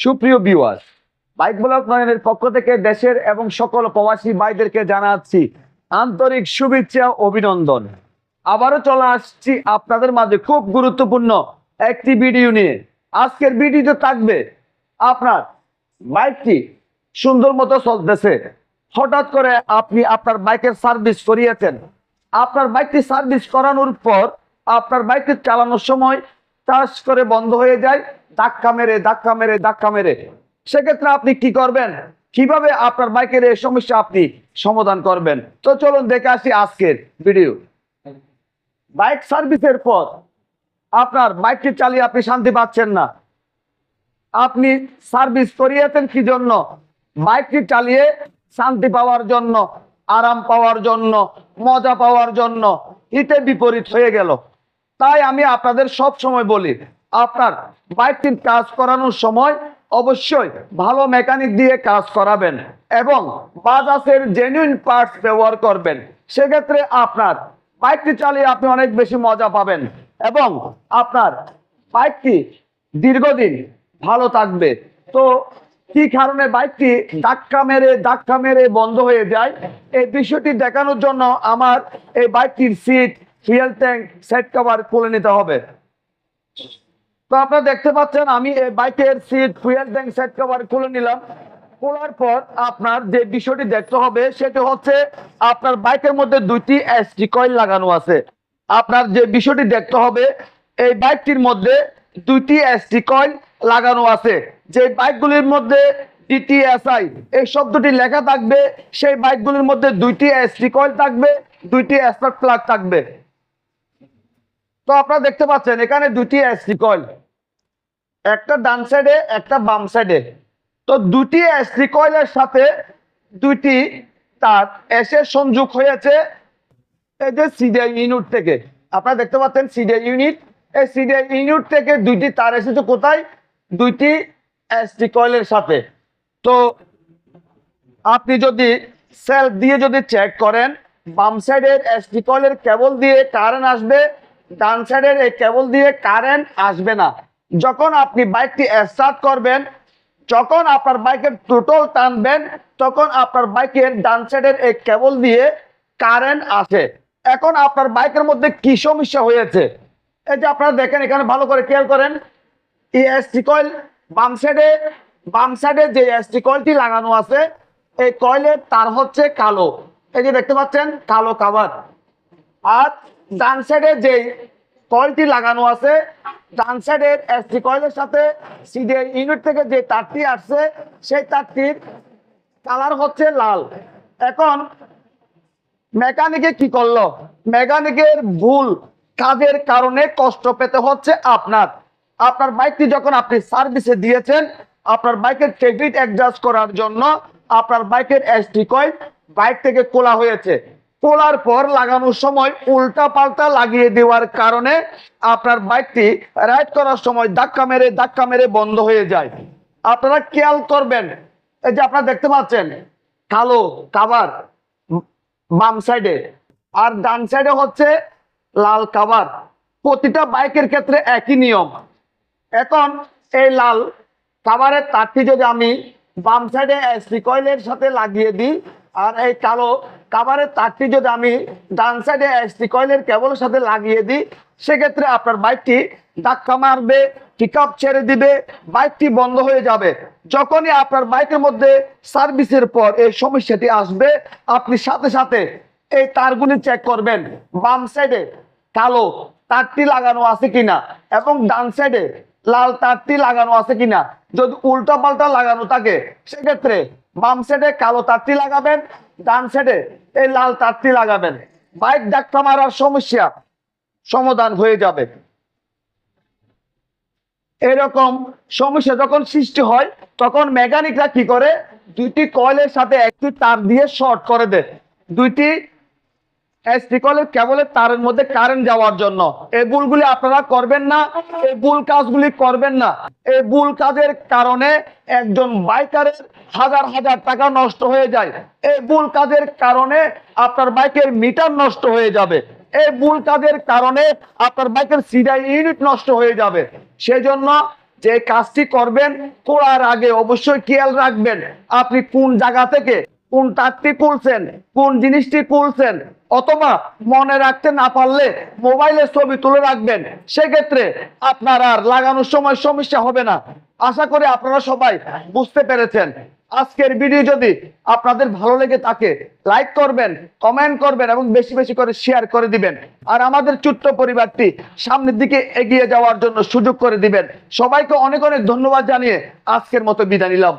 সুপ্রিয় viewer bike block নয়নের পক্ষ থেকে দেশের এবং সকল প্রবাসী ভাইদেরকে জানাচ্ছি আন্তরিক শুভেচ্ছা, অভিনন্দন। আবারও চলে আসছি আপনাদের মাঝে খুব গুরুত্বপূর্ণ একটি ভিডিও নিয়ে। আজকের ভিডিওতে থাকবে আপনার বাইকটি সুন্দর মতো চলতেছে। হঠাৎ করে আপনি আপনার বাইকের সার্ভিস করিয়েছেন। আপনার বাইকটি সার্ভিস করানোর পর আপনার বাইকটি চালানোর সময় চাষ করে বন্ধ হয়ে যায়। ধাক্কা মেরে ধাক্কা মেরে ধাক্কা মেরে। সেক্ষেত্রে আপনি কি করবেন? কীভাবে আপনার বাইকের এই সমস্যা আপনি সমাধান করবেন? তো চলুন দেখে আসি আজকের ভিডিও। বাইক সার্ভিসের পর আপনার বাইকটি চালিয়ে আপনি শান্তি পাচ্ছেন না। আপনি সার্ভিস করিয়েছেন কি জন্য? বাইকটি চালিয়ে শান্তি পাওয়ার জন্য, আরাম পাওয়ার জন্য, মজা পাওয়ার জন্য হিতে বিপরীত হয়ে গেল। তাই আমি আপনাদের সব সময় বলি আপনার বাইকটির কাজ করানোর সময় অবশ্যই ভালো মেকানিক দিয়ে কাজ করাবেন এবং বাজাজের জেনুইন পার্টস ব্যবহার করবেন। সেক্ষেত্রে আপনার বাইকটি চালিয়ে আপনি অনেক বেশি মজা পাবেন এবং আপনার বাইকটি দীর্ঘদিন ভালো থাকবে। তো কি কারণে বাইকটি ধাক্কা মেরে ধাক্কা মেরে বন্ধ হয়ে যায়? এই বিষয়টি দেখানোর জন্য আমার এই বাইকটির seat fuel tank set cover খুলে নিতে হবে। তো আপনারা দেখতে পাচ্ছেন, আমি বাইকের seat fuel tank set cover খুলে নিলাম। খোলার পর আপনার যে বিষয়টি দেখতে হবে, সেটি হচ্ছে আপনার বাইকের মধ্যে দুইটি এসটি কয়েল লাগানো আছে। আপনার যে বিষয়টি দেখতে হবে, এই বাইকটির মধ্যে দুইটি এসটি কয়েল লাগানো আছে। যে বাইকগুলির মধ্যে ডিটিএসআই এই শব্দটি লেখা থাকবে, সেই বাইকগুলির মধ্যে দুইটি এসটি কয়েল থাকবে, দুইটি স্পার্ক প্লাগ থাকবে। তো আপনারা দেখতে পাচ্ছেন, এখানে দুটি এসটি কয়েল একটা ডান সাইডে একটা বাম সাইডে তো দুটি এসটি কয়েলের সাথে দুইটি তার এসে সংযোগ হয়েছে এই যে সিডিআই ইউনিট থেকে। আপনারা দেখতে পাচ্ছেন সিডিআই ইউনিট। এই সিডিআই ইউনিট থেকে দুইটি তার এসেছে কোথায়? দুইটি এসটি কয়েলের সাথে। তো আপনি যদি সেলফ দিয়ে যদি চেক করেন, বাম সাইডের এসটি কয়েলের কেবল দিয়ে কারেন্ট আসবে ডান সাইডের এই কেবল দিয়ে কারেন্ট আসবে না। যখন আপনি বাইকটি স্টার্ট করবেন, যখন আপনার বাইকের টোটাল টানবেন, তখন আপনার বাইকের ডান সাইডের এই কেবল দিয়ে কারেন্ট আসে। এখন আপনার বাইকের মধ্যে কি সমস্যা হয়েছে? এই যে আপনারা দেখেন, এখানে ভালো করে খেয়াল করেন। এই এসটি কয়েল বাম সাইডে বাম সাইডে যে এসটি কয়েলটি লাগানো আছে, এই কয়েলের তার হচ্ছে কালো। এই যে দেখতে পাচ্ছেন, কালো কাভার আর ডান সাইডে যে কয়েলটি লাগানো আছে ডান সাইডের এসটি কয়েলের সাথে সিডিআই ইউনিট থেকে যে তারটি আসছে, সেই তারটির কালার হচ্ছে লাল। এখন মেকানিকে কি করল? মেকানিকের ভুল কাজের কারণে কষ্ট পেতে হচ্ছে আপনার। আপনার বাইকটি যখন আপনি সার্ভিসে দিয়েছেন, আপনার বাইকের ক্রেডিট অ্যাডজাস্ট করার জন্য আপনার বাইকের এসটি কয়েল বাইক থেকে খোলা হয়েছে। খোলার পর লাগানোর সময় উল্টা পাল্টা লাগিয়ে দেওয়ার কারণে আপনার বাইকটি রাইড করার সময় ধাক্কা মেরে ধাক্কা মেরে বন্ধ হয়ে যায়। আপনারা খেয়াল করবেন, এই যে আপনারা দেখতে পাচ্ছেন, কালো কাবার বাম সাইডে আর ডান সাইডে হচ্ছে লাল কাবার প্রতিটা বাইকের ক্ষেত্রে একই নিয়ম। এখন এই লাল কাবারের তারটি যদি আমি বাম সাইডে এসপি কয়েলের সাথে লাগিয়ে দিই, আর এই কালো কাভারের তারটি যদি আমি ডান সাইডে এসপি কয়েলের কেবলের সাথে লাগিয়ে দিই, সেক্ষেত্রে আপনার বাইকটি ধাক্কা মারবে পিক ছেড়ে দিবে বাইকটি বন্ধ হয়ে যাবে। যখনই আপনার বাইকের মধ্যে সার্ভিসের পর এই সমস্যাটি আসবে, আপনি সাথে সাথে এই তারগুলি চেক করবেন। বাম সাইডে কালো তারটি লাগানো আছে কিনা এবং ডান সাইডে লাল তারটি লাগানো আছে কিনা। যদি উল্টা পাল্টা লাগানো থাকে, সেক্ষেত্রে বাম সাইডে কালো তারটি লাগাবেন, ডান সাইডে এই লাল তারটি লাগাবেন। বাইক ধাক্কা মারার সমস্যা সমাধান হয়ে যাবে। এরকম সমস্যা যখন সৃষ্টি হয়, তখন মেকানিকরা কি করে? দুইটি কয়েলের সাথে একটি তার দিয়ে শর্ট করে দেয়। দুইটি এসটি কয়েলের কেবলের তারের মধ্যে কারেন্ট যাওয়ার জন্য। এই ভুলগুলি আপনারা করবেন না, এই ভুল কাজগুলি করবেন না। এই ভুল কাজের কারণে একজন বাইকারের হাজার হাজার টাকা নষ্ট হয়ে যায়। এই ভুল কাজের কারণে আপনার বাইকের মিটার নষ্ট হয়ে যাবে। এই ভুল কাজের কারণে আপনার বাইকের সিডাই ইউনিট নষ্ট হয়ে যাবে। সেই জন্য যে কাজটি করবেন করার আগে অবশ্যই খেয়াল রাখবেন আপনি কোন জায়গা থেকে কোন তারটি খুলছেন, কোন জিনিসটি খুলছেন, অথবা মনে রাখতে না পারলে মোবাইলে ছবি তুলে রাখবেন। সেক্ষেত্রে আপনার আর লাগানোর সময় সমস্যা হবে না। আশা করি আপনারা সবাই বুঝতে পেরেছেন। আজকের ভিডিও যদি আপনাদের ভালো লেগে থাকে লাইক করবেন কমেন্ট করবেন এবং বেশি বেশি করে শেয়ার করে দিবেন। আর আমাদের চুট্ট পরিবারটি সামনের দিকে এগিয়ে যাওয়ার জন্য সুযোগ করে দিবেন। সবাইকে অনেক অনেক ধন্যবাদ জানিয়ে আজকের মতো বিদায় নিলাম।